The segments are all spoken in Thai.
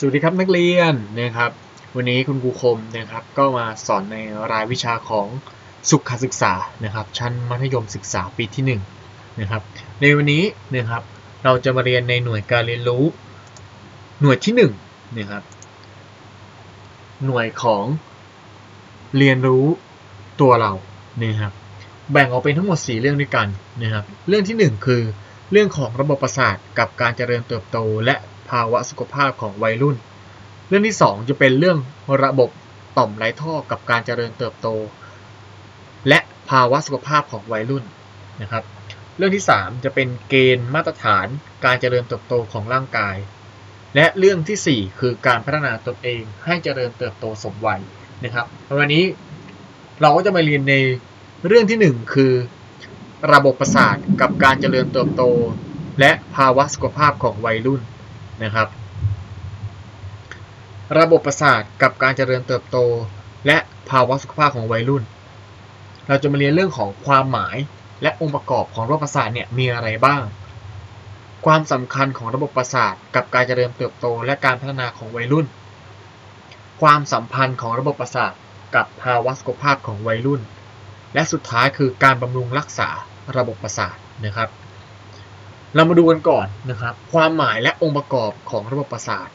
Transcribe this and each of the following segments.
สวัสดีครับนักเรียนนะครับ วันนี้คุณครูคมนะครับ ก็มาสอนในรายวิชาของสุขศึกษานะครับ ชั้นมัธยมศึกษาปีที่1นะครับในวันนี้นะครับ เราจะมาเรียนในหน่วยการเรียนรู้ หน่วยที่1นะครับ หน่วยของเรียนรู้ตัวเรานะครับ แบ่งออกเป็นทั้งหมด 4 เรื่องด้วยกันนะครับ เรื่องทีหนึ่1 คือ เรื่องของระบบประสาทกับการเจริญเติบโตและ ภาวะสุขภาพของวัยรุ่น เรื่องที่ 2 จะเป็นเรื่องระบบต่อมไร้ท่อกับการเจริญเติบโต และภาวะสุขภาพของวัยรุ่นนะครับ เรื่องที่ 3 จะเป็นเกณฑ์มาตรฐานการเจริญเติบโตของร่างกาย และเรื่องทีสี่4 คือการพัฒนาตนเองให้เจริญเติบโตสมวัยนะครับวันนี้เราก็จะมาเรียนในเรื่องที่ 1 คือระบบประสาทกับการเจริญเติบโต และภาวะสุขภาพของวัยรุ่น นะครับ ระบบประสาทกับการเจริญเติบโต และภาวะสุขภาพของวัยรุ่น เราจะมาเรียนเรื่องของความหมายและองค์ประกอบของระบบประสาทเนี่ยมีอะไรบ้าง ความสำคัญของระบบประสาทกับการเจริญเติบโต และการพัฒนาของวัยรุ่น ความสัมพันธ์ของระบบประสาทกับภาวะสุขภาพของวัยรุ่น และสุดท้ายคือการบำรุงรักษาระบบประสาทนะครับ เรามาดูกันก่อนนะครับ ความหมายและองค์ประกอบของระบบประสาท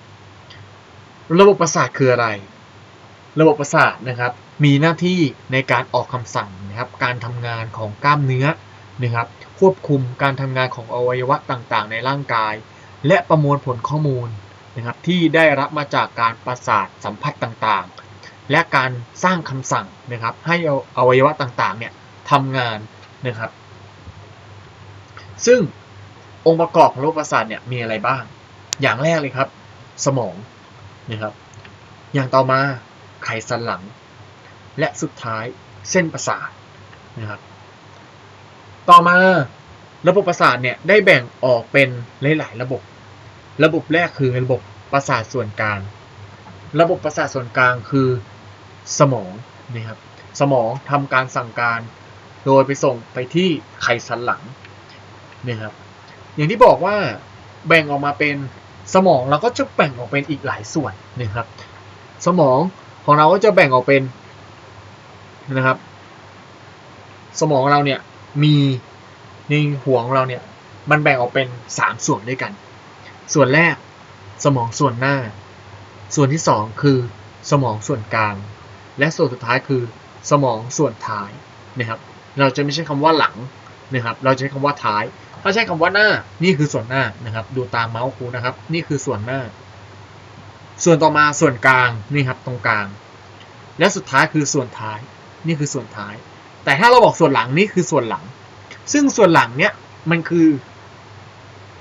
ระบบประสาทคืออะไร ระบบประสาทนะครับ มีหน้าที่ในการออกคำสั่งนะครับ การทำงานของกล้ามเนื้อนะครับ ควบคุมการทำงานของอวัยวะต่างๆ ในร่างกาย และประมวลผลข้อมูลนะครับ ที่ได้รับมาจากการประสาทสัมผัสต่างๆ และการสร้างคำสั่งนะครับ ให้อวัยวะต่างๆเนี่ยทำงานนะครับ ซึ่ง องค์ประกอบของระบบประสาทเนี่ยมีอะไรบ้าง อย่างแรกเลยครับ สมองนะครับ อย่างต่อมาไขสันหลัง และสุดท้ายเส้นประสาทนะครับ ต่อมาระบบประสาทเนี่ยได้แบ่งออกเป็นหลาย ๆ ระบบ ระบบแรกคือระบบประสาทส่วนกลาง ระบบประสาทส่วนกลางคือสมองนะครับ สมองทำการสั่งการ โดยไปส่งไปที่ไขสันหลังนะครับ อย่างที่บอกว่าแบ่งออกมาเป็นสมองเราก็จะแบ่งออกเป็นอีกหลายส่วนนะครับ สมองของเราก็จะแบ่งออกเป็นนะครับ สมองเราเนี่ยมีในหัวของเราเนี่ยมันแบ่งออกเป็น 3 ส่วนด้วยกัน ส่วนแรกสมองส่วนหน้า ส่วนที่ 2 คือสมองส่วนกลาง และส่วนสุดท้ายคือสมองส่วนท้ายนะครับ เราจะไม่ใช้คำว่าหลังนะครับ เราจะใช้คำว่าท้าย ถ้าใช้คำว่าหน้า นี่คือส่วนหน้านะครับ ดูตามเมาส์ครูนะครับ นี่คือส่วนหน้า ส่วนต่อมาส่วนกลางนี่ครับตรงกลาง และสุดท้ายคือส่วนท้าย นี่คือส่วนท้าย แต่ถ้าเราบอกส่วนหลังนี่คือส่วนหลัง ซึ่งส่วนหลังเนี้ยมันคือ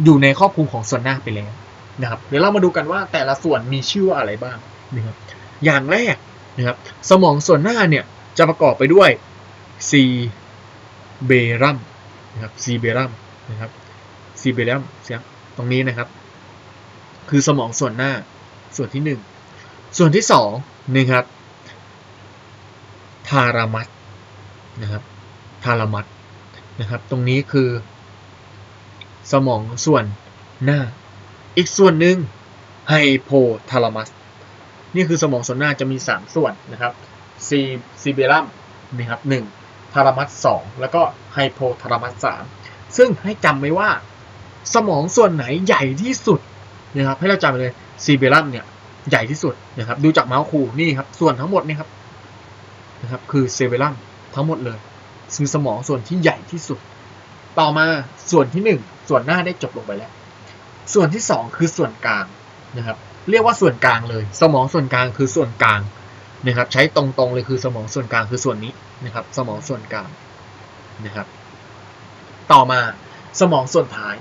อยู่ในครอบคลุมของส่วนหน้าไปแล้วนะครับ เดี๋ยวเรามาดูกันว่าแต่ละส่วนมีชื่อว่าอะไรบ้างนะครับ อย่างแรกนะครับ สมองส่วนหน้าเนี่ยจะประกอบไปด้วยซีเบรัมนะครับซีเบรัม นะครับซีเบรัมเสียตรงนี้นะครับ คือสมองส่วนหน้าส่วนที่หนึ่งส่วนที่สองนะครับทารามัสนะครับทารามัสนะครับ ตรงนี้คือ สมองส่วนหน้า อีกส่วนหนึ่งไฮโพทารามัสนี่คือสมองส่วนหน้าจะมี 3 ส่วนนะครับซีซีเบรัมนะครับหนึ่งทารามัสสองแล้วก็ไฮโพทารามัสสาม ซึ่งให้จำไว้ว่า สมองส่วนไหนใหญ่ที่สุดนะครับให้เราจำไปเลยซีเบรัมเนี่ยใหญ่ที่สุดนะครับดูจากเมาส์คูนี่ครับส่วนทั้งหมดนี่ครับนะครับคือเซเบรัมทั้งหมดเลยคือสมองส่วนที่ใหญ่ที่สุด ต่อมาส่วนที่หนึ่งส่วนหน้าได้จบลงไปแล้ว ส่วนที่สองคือส่วนกลางนะครับเรียกว่าส่วนกลางเลย สมองส่วนกลางคือส่วนกลางนะครับใช้ตรงๆเลยคือสมองส่วนกลางคือส่วนนี้นะครับสมองส่วนกลางนะครับ ต่อมาสมองส่วนท้าย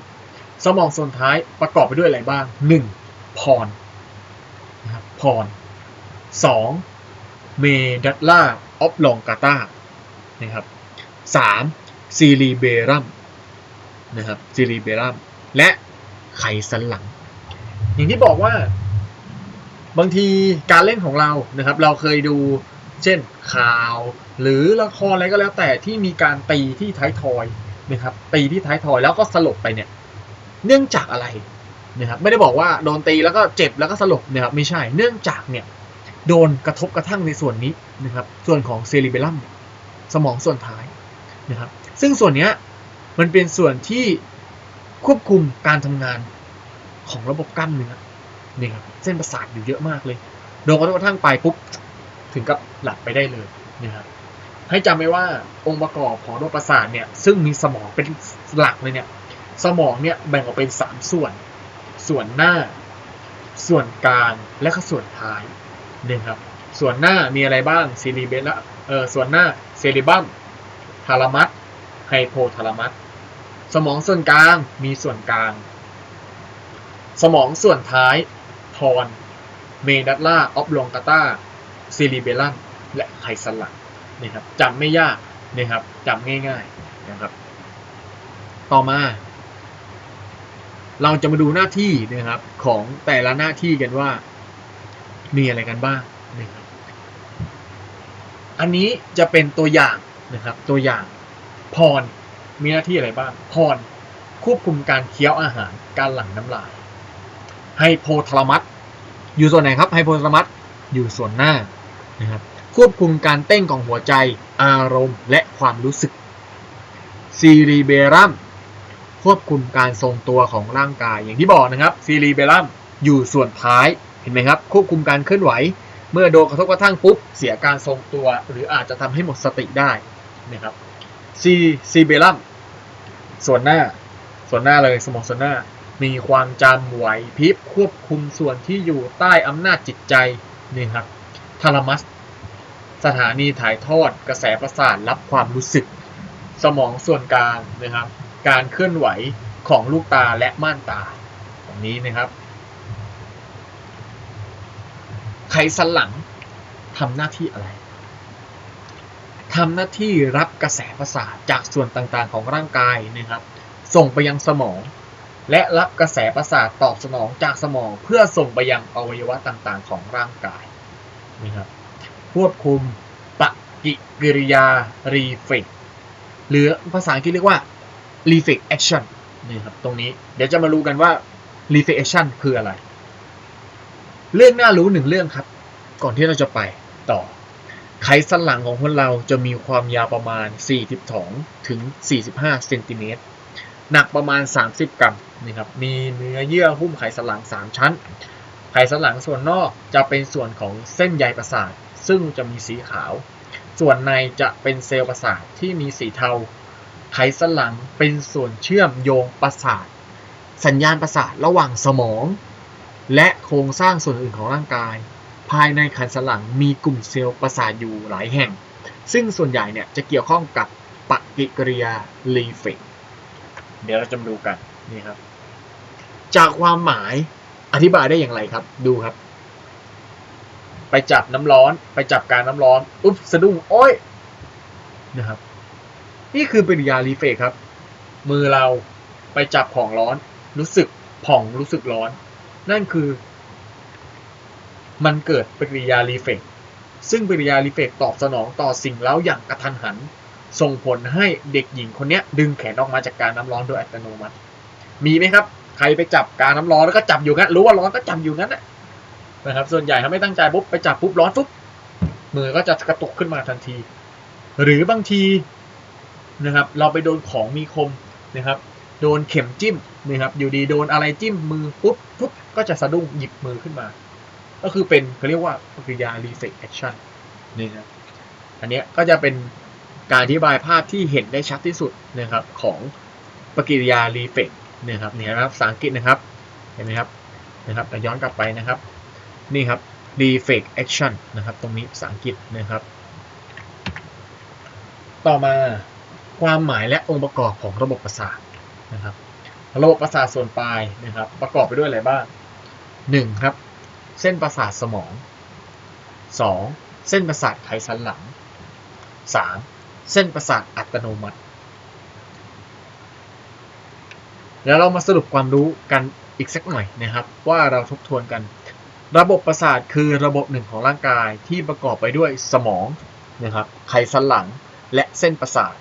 สมองส่วนท้ายประกอบไปด้วยอะไรบ้าง 1. พรนะครับพร 2. เมดัลล่าออฟลองกาตานะครับ 3. ซีรีเบรัมนะครับซีรีเบรัมและไขสันหลัง อย่างที่บอกว่า บางทีการเล่นของเรานะครับ เราเคยดูเช่นข่าว หรือละครอะไรก็แล้วแต่ที่มีการตีที่ท้ายทอย นะครับตีที่ท้ายทอยแล้วก็สลบไปเนี่ย เนื่องจากอะไรนะครับไม่ได้บอกว่าโดนตีแล้วก็เจ็บแล้วก็สลบนะครับไม่ใช่เนื่องจากเนี่ยโดนกระทบกระทั่งในส่วนนี้นะครับ ส่วนของเซริเบลัมสมองส่วนท้ายนะครับ ซึ่งส่วนเนี้ยมันเป็นส่วนที่ควบคุมการทำงานของระบบกล้ามเนื้อนี่ครับเส้นประสาทอยู่เยอะมากเลย โดนกระทบกระทั่งไปปุ๊บถึงกับหลับไปได้เลยนะครับ ให้จำไว้ว่าองค์ประกอบของระบบประสาทเนี่ยซึ่งมีสมองเป็นหลักเลยเนี่ยสมองเนี่ยแบ่งออกเป็นสามส่วน ส่วนหน้า ส่วนกลางและก็ส่วนท้ายนะครับส่วนหน้ามีอะไรบ้างซีรีเบลเออส่วนหน้าเซริบัมทาลามัสไฮโพทาลามัสสมองส่วนกลางมีส่วนกลาง สมองส่วนท้ายพรเมดัลล่าออฟลองกาตาซีรีเบลัมและไขสันหลัง นะครับจำไม่ยากนะครับจำง่ายๆนะครับ ต่อมา เราจะมาดูหน้าที่นะครับของแต่ละหน้าที่กันว่า มีอะไรกันบ้างนะครับอันนี้จะเป็นตัวอย่างนะครับ ตัวอย่างพรมีหน้าที่อะไรบ้างพรควบคุมการเคี้ยวอาหารการหลั่งน้ำลายไฮโพทาลามัสอยู่ส่วนไหนครับไฮโพทาลามัสอยู่ส่วนหน้านะครับ ควบคุมการเต้นของหัวใจ อารมณ์ และความรู้สึกซีรีเบรัมควบคุมการทรงตัวของร่างกายอย่างที่บอกนะครับซีรีเบลัมอยู่ส่วนท้ายเห็นไหมครับ ควบคุมการเคลื่อนไหว เมื่อโดนกระทบกระทั่งปุ๊บ เสียการทรงตัว หรืออาจจะทำให้หมดสติได้นะครับซีซีเบลัมส่วนหน้า ส่วนหน้าเลยสมองส่วนหน้า มีความจำไหวพริบควบคุมส่วนที่อยู่ใต้อำนาจจิตใจนี่ครับทาลามัส สถานีถ่ายทอดกระแสประสาทรับความรู้สึก สมองส่วนกลางนะครับ การเคลื่อนไหวของลูกตาและม่านตาตรงนี้นะครับ ไขสันหลังทำหน้าที่อะไรทำหน้าที่รับกระแสประสาทจากส่วนต่างๆของร่างกายนะครับ ส่งไปยังสมอง และรับกระแสประสาทตอบสนองจากสมองเพื่อส่งไปยังอวัยวะต่างๆของร่างกายนะครับ ควบคุมปฏิกิริยา reflex หรือภาษาอังกฤษเรียกว่า reflex action นี่ครับตรงนี้เดี๋ยวจะมารู้กันว่า reflex action คืออะไร เรื่องน่ารู้หนึ่งเรื่องครับ ก่อนที่เราจะไปต่อ ไขสันหลังของคนเราจะมีความยาวประมาณ 42 ถึง 45 เซนติเมตร หนักประมาณ 30 กรัมนี่ครับ มีเนื้อเยื่อหุ้มไขสันหลัง 3 ชั้น ไขสันหลังส่วนนอกจะเป็นส่วนของเส้นใยประสาท ซึ่งจะมีสีขาว ส่วนในจะเป็นเซลล์ประสาทที่มีสีเทา ไขสันหลังเป็นส่วนเชื่อมโยงประสาท สัญญาณประสาทระหว่างสมอง และโครงสร้างส่วนอื่นของร่างกาย ภายในไขสันหลังมีกลุ่มเซลล์ประสาทอยู่หลายแห่ง ซึ่งส่วนใหญ่เนี่ยจะเกี่ยวข้องกับปฏิกิริยาลีเฟกเดี๋ยวเราจะมาดูกันนี่ครับ จากความหมายอธิบายได้อย่างไรครับ ดูครับ ไปจับน้ำร้อน ไปจับการน้ำร้อนอุ๊บสะดุ้งโอ้ยนะครับ นี่คือปฏิกิริยารีเฟกครับ มือเราไปจับของร้อน รู้สึกผ่องรู้สึกร้อน นั่นคือ มันเกิดปฏิกิริยารีเฟกซึ่งปฏิกิริยารีเฟกตอบสนองต่อสิ่งเล้าอย่างกระทันหัน ส่งผลให้เด็กหญิงคนนี้ดึงแขนออกมาจากการน้ำร้อนโดยอัตโนมัติ มีไหมครับ ใครไปจับการน้ำร้อนแล้วก็จับอยู่งั้น รู้ว่าร้อนก็จับอยู่งั้นแหละ นะครับ ส่วนใหญ่ถ้าไม่ตั้งใจปุ๊บไปจับปุ๊บร้อนปุ๊บมือก็จะกระตุกขึ้นมาทันที หรือบางทีนะครับ เราไปโดนของมีคมนะครับ โดนเข็มจิ้มนะครับอยู่ดีโดนอะไรจิ้มมือปุ๊บปุ๊บก็จะสะดุ้งหยิบมือขึ้นมา ก็คือเป็นเขาเรียกว่าปฏิกิริยา reflex action นี่นะอันนี้ก็จะเป็นการอธิบายภาพที่เห็นได้ชัดที่สุดนะครับของปฏิกิริยา reflex นะครับเนี่ยนะครับภาษาอังกฤษนะครับเห็นไหมครับนะครับแต่ย้อนกลับไปนะครับ นี่ครับ reflex action นะครับ ตรงนี้ภาษาอังกฤษนะครับ ต่อมาความหมายและองค์ประกอบของระบบประสาทนะครับ ระบบประสาทส่วนปลายนะครับ ประกอบไปด้วยอะไรบ้าง 1. ครับ เส้นประสาทสมอง 2. เส้นประสาทไขสันหลัง 3. เส้นประสาทอัตโนมัติ แล้วเรามาสรุปความรู้กันอีกสักหน่อยนะครับ ว่าเราทบทวนกัน ระบบประสาทคือระบบหนึ่งของร่างกายที่ประกอบไปด้วยสมองนะครับไขสันหลังและเส้นประสาท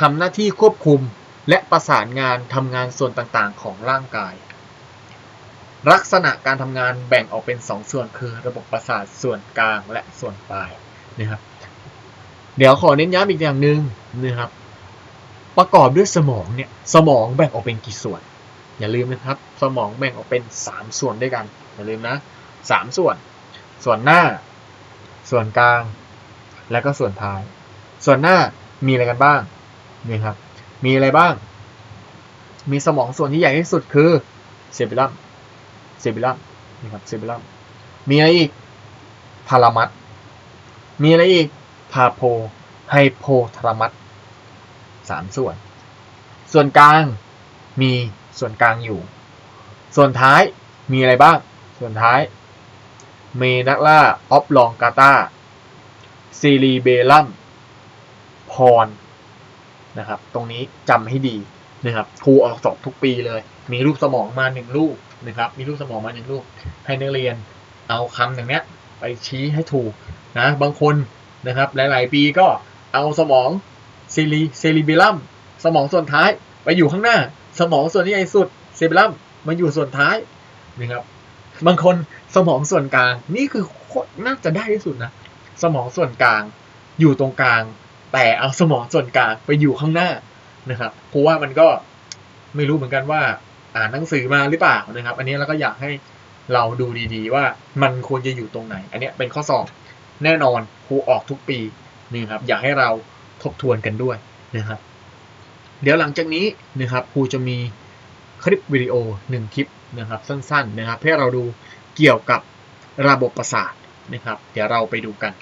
ทำหน้าที่ควบคุมและประสานงานทำงานส่วนต่างๆ ของร่างกาย ลักษณะการทำงานแบ่งออกเป็น 2 ส่วนคือระบบประสาทส่วนกลางและส่วนปลายนะครับเดี๋ยวขอเน้นย้ำอีกอย่างหนึ่งนะครับ ประกอบด้วยสมองเนี่ยสมองแบ่งออกเป็นกี่ส่วน อย่าลืมนะครับ สมองแบ่งออกเป็น 3 ส่วนด้วยกัน อย่าลืมนะ 3 ส่วน ส่วนหน้า ส่วนกลาง และก็ส่วนท้าย ส่วนหน้ามีอะไรกันบ้าง นี่ครับ มีอะไรบ้าง มีสมองส่วนที่ใหญ่ที่สุดคือเซบิลัม เซบิลัม นี่ครับ เซบิลัม มีอะไรอีกทารามัสมีอะไรอีก พาโพ ไฮโพทารามัสสามส่วน ส่วนกลางมี ส่วนกลางอยู่ ส่วนท้ายมีอะไรบ้าง ส่วนท้าย เมนักล่าออฟลองกาตาซีรีเบลัมพรนะครับ ตรงนี้จำให้ดีนะครับครูออกสอบทุกปีเลย มีรูปสมองมาหนึ่งรูปนะครับ มีรูปสมองมาหนึ่งรูป ให้นักเรียนเอาคำอย่างเนี้ย ไปชี้ให้ถูกนะ บางคนนะครับ หลาย ๆ ปีก็เอาสมองซีรีเซรีเบลัมสมองส่วนท้าย ไปอยู่ข้างหน้า สมองส่วนที่ใหญ่สุดเซเบลัมมาอยู่ส่วนท้ายนะครับ บางคนสมองส่วนกลาง นี่คือน่าจะได้ที่สุดนะ สมองส่วนกลางอยู่ตรงกลาง แต่เอาสมองส่วนกลางไปอยู่ข้างหน้านะครับเพราะว่ามันก็ไม่รู้เหมือนกันว่า อ่านหนังสือมาหรือเปล่านะครับ อันนี้เราก็อยากให้เราดูดีๆ ว่ามันควรจะอยู่ตรงไหน อันนี้เป็นข้อสอบแน่นอนครูออกทุกปีนี่ครับ อยากให้เราทบทวนกันด้วยนะครับ เดี๋ยวหลังจากนี้นะครับครูจะมีคลิปวิดีโอหนึ่งคลิปนะครับสั้นๆนะครับให้เราดูเกี่ยวกับระบบประสาทนะครับ เดี๋ยวเราไปดูกัน